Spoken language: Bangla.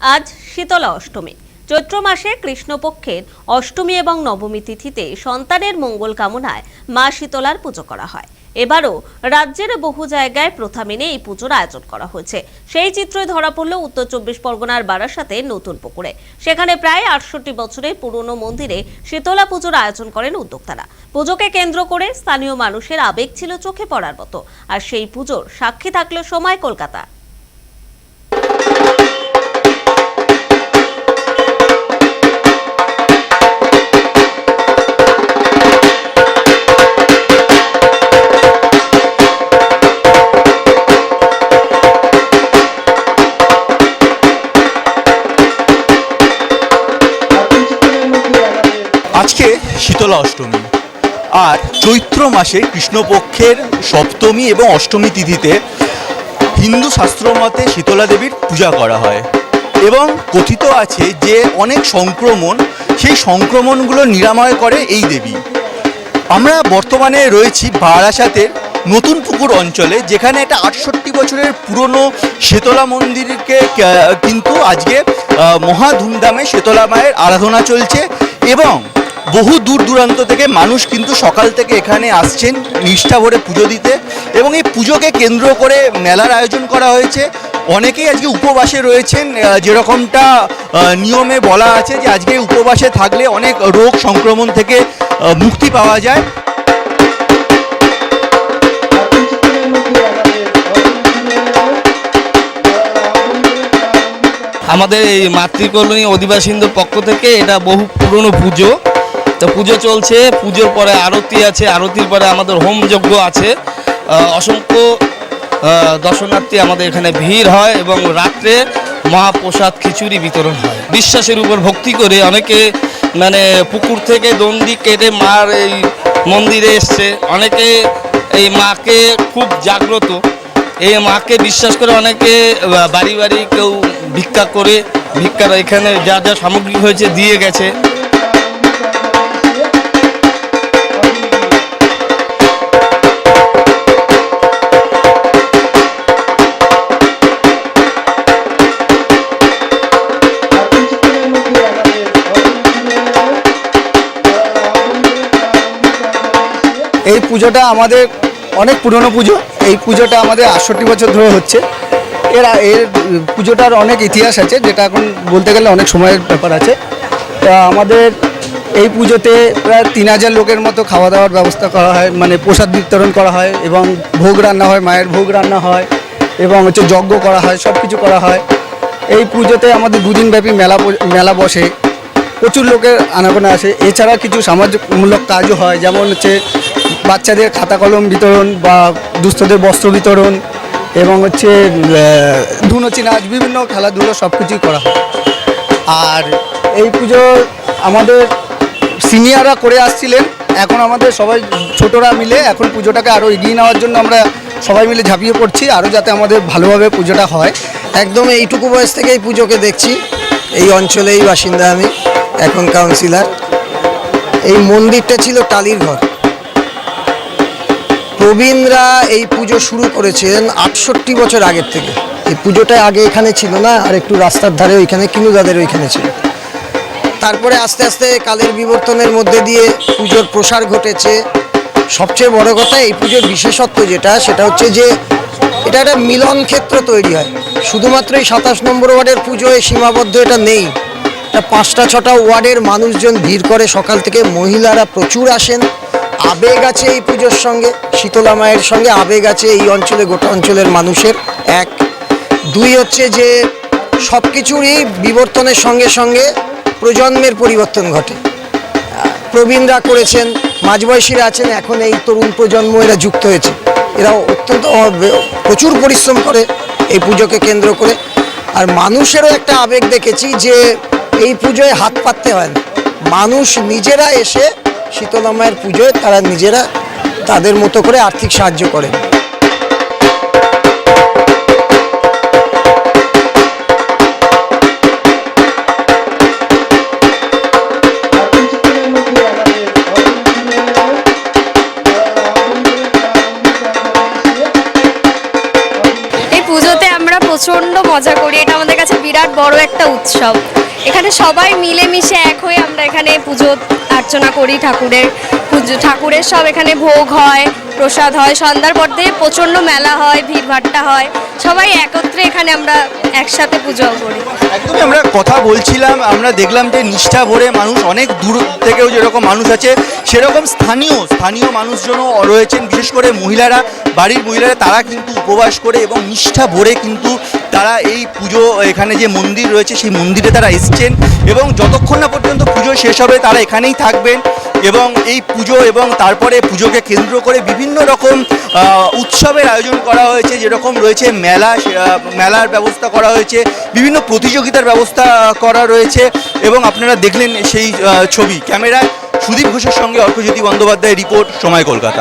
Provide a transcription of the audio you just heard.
আজ শীতলা অষ্টমী। চৈত্র মাসে কৃষ্ণপক্ষের অষ্টমী এবং নবমী তিথিতে সন্তানের মঙ্গল কামনায় মা শীতলার পুজো করা হয়। এবারও রাজ্যের বহু জায়গায় প্রথা মেনে এই পুজোর আয়োজন করা হয়েছে। সেই চিত্রই ধরা পড়ল উত্তর চব্বিশ পরগনার বারাসাতে নতুন পুকুরে। সেখানে প্রায় আটষট্টি বছরের পুরনো মন্দিরে শীতলা পুজোর আয়োজন করেন উদ্যোক্তারা। পুজোকে কেন্দ্র করে স্থানীয় মানুষের আবেগ ছিল চোখে পড়ার মতো। আর সেই পুজোর সাক্ষী থাকল সময় কলকাতা। শীতলা অষ্টমী। আর চৈত্র মাসে কৃষ্ণপক্ষের সপ্তমী এবং অষ্টমী তিথিতে হিন্দু শাস্ত্র মতে শীতলা দেবীর পূজা করা হয়। এবং কথিত আছে যে অনেক সংক্রমণ, সেই সংক্রমণগুলো নিরাময় করে এই দেবী। আমরা বর্তমানে রয়েছি বারাসাতের নতুন পুকুর অঞ্চলে, যেখানে একটা আটষট্টি বছরের পুরনো শীতলা মন্দিরকে কিন্তু আজকে মহা ধুমধামে শীতলা মায়ের আরাধনা চলছে এবং বহু দূর দূরান্ত থেকে মানুষ কিন্তু সকাল থেকে এখানে আসছেন নিষ্ঠা ভরে পুজো দিতে এবং এই পুজোকে কেন্দ্র করে মেলার আয়োজন করা হয়েছে। অনেকেই আজকে উপবাসে রয়েছেন যেরকমটা নিয়মে বলা আছে যে আজকে উপবাসে থাকলে অনেক রোগ সংক্রমণ থেকে মুক্তি পাওয়া যায়। আমাদের এই মাতৃকলোনি অধিবাসীদের পক্ষ থেকে এটা বহু পুরনো পুজো। তো পুজো চলছে, পুজোর পরে আরতি আছে, আরতির পরে আমাদের হোম যজ্ঞ আছে। অসংখ্য দর্শনার্থী আমাদের এখানে ভিড় হয় এবং রাত্রে মহাপ্রসাদ খিচুড়ি বিতরণ হয়। বিশ্বাসের উপর ভক্তি করে অনেকে মানে পুকুর থেকে দণ্ডি কেটে মার এই মন্দিরে এসছে। অনেকে এই মাকে খুব জাগ্রত। এই মাকে বিশ্বাস করে অনেকে বাড়ি বাড়ি কেউ ভিক্ষা করে, ভিক্ষার এখানে যা যা সামগ্রী হয়েছে দিয়ে গেছে। এই পুজোটা আমাদের অনেক পুরনো পুজো। এই পুজোটা আমাদের আটষট্টি বছর ধরে হচ্ছে। এর এর পুজোটার অনেক ইতিহাস আছে, যেটা এখন বলতে গেলে অনেক সময়ের ব্যাপার আছে। তা আমাদের এই পুজোতে প্রায় তিন হাজার লোকের মতো খাওয়া দাওয়ার ব্যবস্থা করা হয় মানে প্রসাদ বিতরণ করা হয় এবং ভোগ রান্না হয়, মায়ের ভোগ রান্না হয় এবং হচ্ছে যজ্ঞ করা হয় সব কিছু করা হয়। এই পুজোতে আমাদের দুদিন ব্যাপী মেলা মেলা বসে, প্রচুর লোকের আনাগোনা আসে। এছাড়া কিছু সামাজিকমূলক কাজও হয়, যেমন হচ্ছে বাচ্চাদের খাতা কলম বিতরণ বা দুস্থদের বস্ত্র বিতরণ এবং হচ্ছে ধুনোচি নাচ বিভিন্ন খেলাধুলো সব কিছুই করা হয়। আর এই পুজো আমাদের সিনিয়ররা করে আসছিলেন। এখন আমাদের সবাই ছোটরা মিলে এখন পুজোটাকে আরও এগিয়ে নেওয়ার জন্য আমরা সবাই মিলে ঝাঁপিয়ে পড়ছি আরও যাতে আমাদের ভালোভাবে পুজোটা হয়। একদম এইটুকু বয়স থেকে এই পুজোকে দেখছি। এই অঞ্চলেই বাসিন্দা আমি, এখন কাউন্সিলার এই মন্দিরটা ছিল টালির ঘর। প্রবীণরা এই পুজো শুরু করেছেন আটষট্টি বছর আগের থেকে। এই পুজোটা আগে এখানে ছিল না, আর একটু রাস্তার ধারে ওইখানে কিনুদাদের ওইখানে ছিল। তারপরে আস্তে আস্তে কালের বিবর্তনের মধ্যে দিয়ে পুজোর প্রসার ঘটেছে। সবচেয়ে বড় কথা এই পুজোর বিশেষত্ব যেটা, সেটা হচ্ছে যে এটা একটা মিলন ক্ষেত্র তৈরি হয়। শুধুমাত্র এই সাতাশ নম্বর ওয়ার্ডের পুজোয় সীমাবদ্ধ এটা নেই। এটা পাঁচটা ছটা ওয়ার্ডের মানুষজন ভিড় করে সকাল থেকে মহিলারা প্রচুর আসেন। আবেগ আছে এই পুজোর সঙ্গে, শীতলা মায়ের সঙ্গে, আবেগ আছে এই অঞ্চলে, গোটা অঞ্চলের মানুষের এক। দুই হচ্ছে যে সব কিছুরই বিবর্তনের সঙ্গে সঙ্গে প্রজন্মের পরিবর্তন ঘটে। প্রবীণরা করেছেন, মাঝবয়সীরা আছেন, এখন এই তরুণ প্রজন্ম এরা যুক্ত হয়েছে। এরা অত্যন্ত প্রচুর পরিশ্রম করে এই পুজোকে কেন্দ্র করে। আর মানুষেরও একটা আবেগ দেখেছি যে, এই পুজোয় হাত পাততে হয় না। মানুষ নিজেরা এসে শীতলা মায়ের পুজোয় তারা নিজেরা তাদের মতো করে আর্থিক সাহায্য আমরা প্রচণ্ড মজা করি। এটা আমাদের কাছে বিরাট বড় একটা উৎসব। এখানে সবাই মিলেমিশে এক হয়ে আমরা এখানে পুজো অর্চনা করি ঠাকুরের পুজো ঠাকুরের সব এখানে ভোগ হয়, প্রসাদ হয়, সন্ধ্যার পর থেকে প্রচণ্ড মেলা হয়, ভিড়ভাট্টা হয়। সবাই একত্রে এখানে আমরা একসাথে পুজো করি। একদমই আমরা কথা বলছিলাম, আমরা দেখলাম যে নিষ্ঠা ভরে মানুষ, অনেক দূর থেকেও যেরকম মানুষ আছে, সেরকম স্থানীয় স্থানীয় মানুষজনও রয়েছেন, বিশেষ করে মহিলারা, বাড়ির মহিলারা, তারা কিন্তু উপবাস করে এবং নিষ্ঠা ভরে কিন্তু তারা এই পুজো, এখানে যে মন্দির রয়েছে, সেই মন্দিরে তারা এসছেন। এবং যতক্ষণ না পর্যন্ত পুজো শেষ হবে, তারা এখানেই থাকবেন। এবং এই পুজো এবং তারপরে পুজোকে কেন্দ্র করে বিভিন্ন রকম উৎসবের আয়োজন করা হয়েছে। যেরকম রয়েছে মেলা মেলার ব্যবস্থা করা হয়েছে। বিভিন্ন প্রতিযোগিতার ব্যবস্থা করা রয়েছে। এবং আপনারা দেখলেন সেই ছবি। ক্যামেরায় সুদীপ ঘোষের সঙ্গে অর্কজ্যোতি বন্দ্যোপাধ্যায়ের রিপোর্ট, সময় কলকাতা।